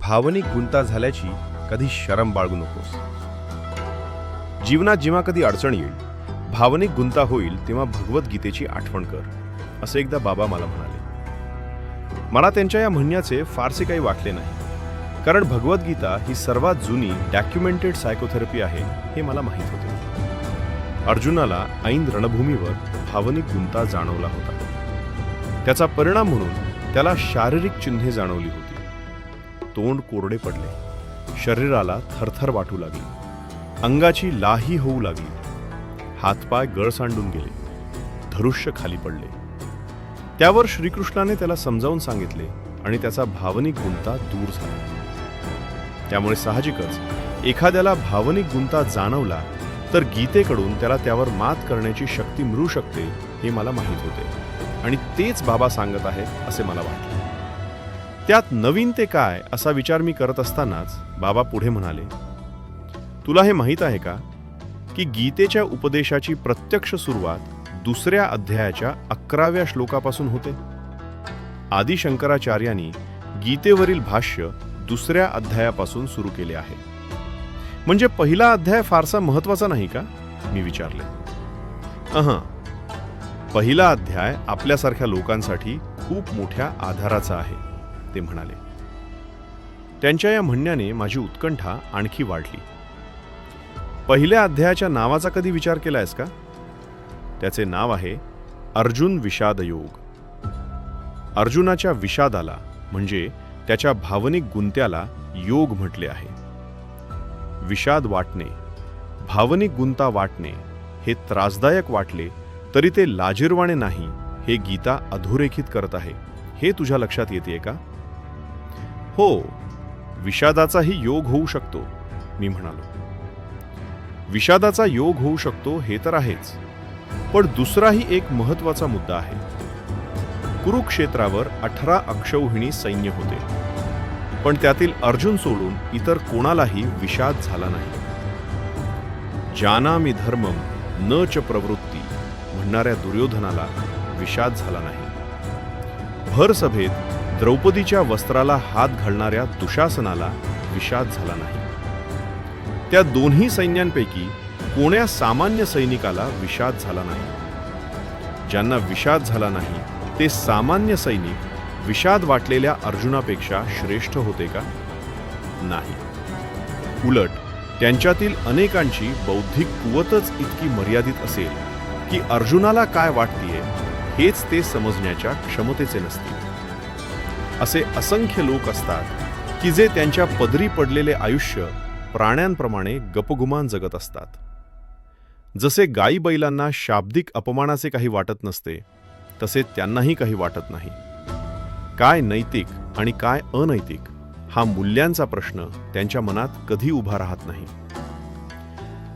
भावनिक गुंता झाल्याची कधी शरम बाळगू नकोस. जीवनात जेव्हा कधी अडचण येईल भावनिक गुंता होईल तेव्हा भगवद्गीतेची आठवण कर असे एकदा बाबा मला म्हणाले. मला त्यांच्या या म्हणण्याचे फारसे काही वाटले नाही कारण भगवद्गीता ही सर्वात जुनी डॉक्युमेंटेड सायकोथेरपी आहे हे मला माहीत होते. अर्जुनाला ऐन रणभूमीवर भावनिक गुंता जाणवला होता. त्याचा परिणाम म्हणून त्याला शारीरिक चिन्हे जाणवली होती. तोंड कोरडे पडले. शरीराला थरथर वाटू लागली. अंगाची लाही होऊ लागली. हातपाय गळसांडून गेले. धरुष्य खाली पडले. त्यावर श्रीकृष्णाने त्याला समजावून सांगितले आणि त्याचा भावनिक गुंता दूर झाला. त्यामुळे साहजिकच एखाद्याला भावनिक गुंता जाणवला तर गीतेकडून त्याला त्यावर मात करण्याची शक्ती मिळू शकते हे मला माहीत होते. आणि तेच बाबा सांगत आहेत असे मला वाटले. त्यात नवीन ते काय असा विचार मी करत असतानाच बाबा पुढे म्हणाले तुला हे माहीत आहे का की गीतेच्या उपदेशाची प्रत्यक्ष सुरुवात दुसऱ्या अध्यायाच्या अकराव्या श्लोकापासून होते? आदी शंकराचार्यांनी गीतेवरील भाष्य दुसऱ्या अध्यायापासून सुरू केले आहे. म्हणजे पहिला अध्याय फारसा महत्त्वाचा नाही का? मी विचारले. अह. पहिला अध्याय आपल्यासारख्या लोकांसाठी खूप मोठ्या आधाराचा आहे. ते म्हणाले त्यांच्या या म्हणण्याने माझी उत्कंठा आणखी वाढली. पहिल्या अध्यायाच्या नावाचा कधी विचार केला आहेस का? त्याचे नाव आहे अर्जुन विषाद योग. अर्जुनाच्या विषादाला म्हणजे त्याच्या भावनिक गुंत्याला योग म्हटले आहे. विषाद वाटणे भावनिक गुंता वाटणे हे त्रासदायक वाटले तरी ते लाजिरवाणे नाही हे गीता अधोरेखित करत आहे. हे तुझ्या लक्षात येते का? हो विषादाचाही योग होऊ शकतो मी म्हणालो. विषादाचा योग होऊ शकतो हे तर आहेच पण दुसराही एक महत्त्वाचा मुद्दा आहे. कुरुक्षेत्रावर अठरा अक्षौहिणी सैन्य होते पण त्यातील अर्जुन सोडून इतर कोणालाही विषाद झाला नाही. जानामी धर्मम न च प्रवृत्ती म्हणणाऱ्या दुर्योधनाला विषाद झाला नाही. भर सभेत द्रौपदीच्या वस्त्राला हात घालणाऱ्या दुशासनाला विषाद झाला नाही. त्या दोन्ही सैन्यांपैकी कोण्या सामान्य सैनिकाला विषाद झाला नाही? ज्यांना विषाद झाला नाही ते सामान्य सैनिक विषाद वाटलेल्या अर्जुनापेक्षा श्रेष्ठ होते का? नाही. उलट त्यांच्यातील अनेकांची बौद्धिक कुवतच इतकी मर्यादित असेल की अर्जुनाला काय वाटतीये हेच ते समजण्याच्या क्षमतेचे नसतील. असे असंख्य लोक असतात की जे त्यांच्या पदरी पडलेले आयुष्य प्राण्यांप्रमाणे गपगुमान जगत असतात. जसे गाई बैलांना शाब्दिक अपमानाचे काही वाटत नसते तसे त्यांनाही काही वाटत नाही. काय नैतिक आणि काय अनैतिक हा मूल्यांचा प्रश्न त्यांच्या मनात कधी उभा राहत नाही.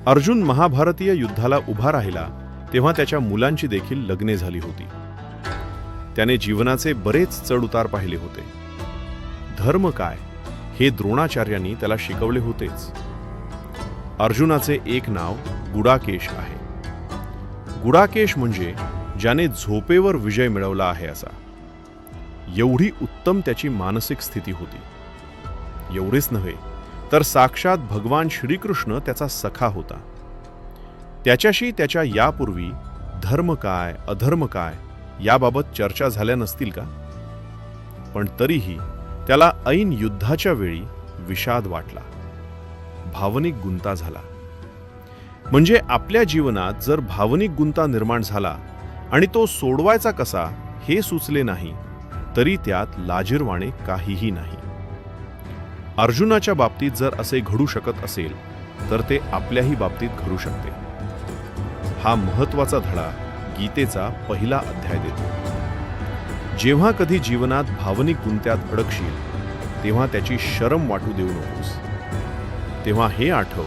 अर्जुन महाभारतीय युद्धाला उभा राहिला तेव्हा त्याच्या मुलांची देखील लग्ने झाली होती. त्याने जीवनाचे बरेच चढ उतार पाहिले होते. धर्म काय? हे द्रोणाचार्यांनी त्याला शिकवले होतेच. अर्जुनाचे एक नाव गुडाकेश आहे. गुडाकेश म्हणजे ज्याने झोपेवर विजय मिळवला आहे असा. एवढी उत्तम त्याची मानसिक स्थिती होती. एवढेच नव्हे तर साक्षात भगवान श्रीकृष्ण त्याचा सखा होता. त्याच्याशी त्याच्या यापूर्वी धर्म काय अधर्म काय याबाबत चर्चा झाल्या नसतील का? पण तरीही त्याला ऐन युद्धाच्या वेळी विषाद वाटला. भावनिक गुंता झाला. म्हणजे आपल्या जीवनात जर भावनिक गुंता निर्माण झाला आणि तो सोडवायचा कसा हे सुचले नाही तरी त्यात लाजीरवाणे काहीही नाही. अर्जुनाच्या बाबतीत जर असे घडू शकत असेल तर ते आपल्याही बाबतीत घडू शकते. हा महत्त्वाचा धडा गीतेचा पहिला अध्याय देतो. जेव्हा कधी जीवनात भावनिक गुंत्यात अडकशील तेव्हा त्याची शरम वाटू देऊ नकोस. तेव्हा हे आठव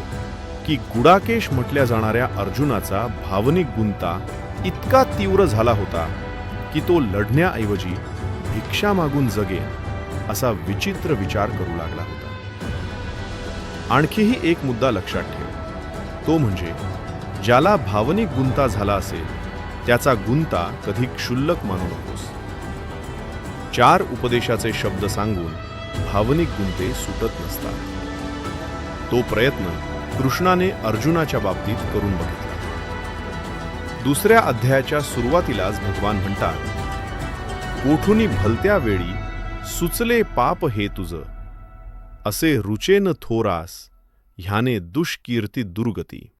की गुडाकेश म्हटल्या जाणाऱ्या अर्जुनाचा भावनिक गुंता इतका तीव्र झाला होता की तो लढण्याऐवजी भिक्षा मागून जगेन असा विचित्र विचार करू लागला होता. आणखीही एक मुद्दा लक्षात ठेव. तो म्हणजे ज्याला भावनिक गुंता झाला असेल त्याचा गुंता कधी क्षुल्लक मानू नकोस. चार उपदेशाचे शब्द सांगून भावनिक गुंते सुटत नसतात. तो प्रयत्न कृष्णाने अर्जुनाच्या बाबतीत करून बघितला. दुसऱ्या अध्यायाच्या सुरुवातीलाच भगवान म्हणतात कोठुनी भलत्या वेळी सुचले पाप हे तुझ. असे रुचेन थोरास ह्याने दुष्कीर्ती दुर्गती.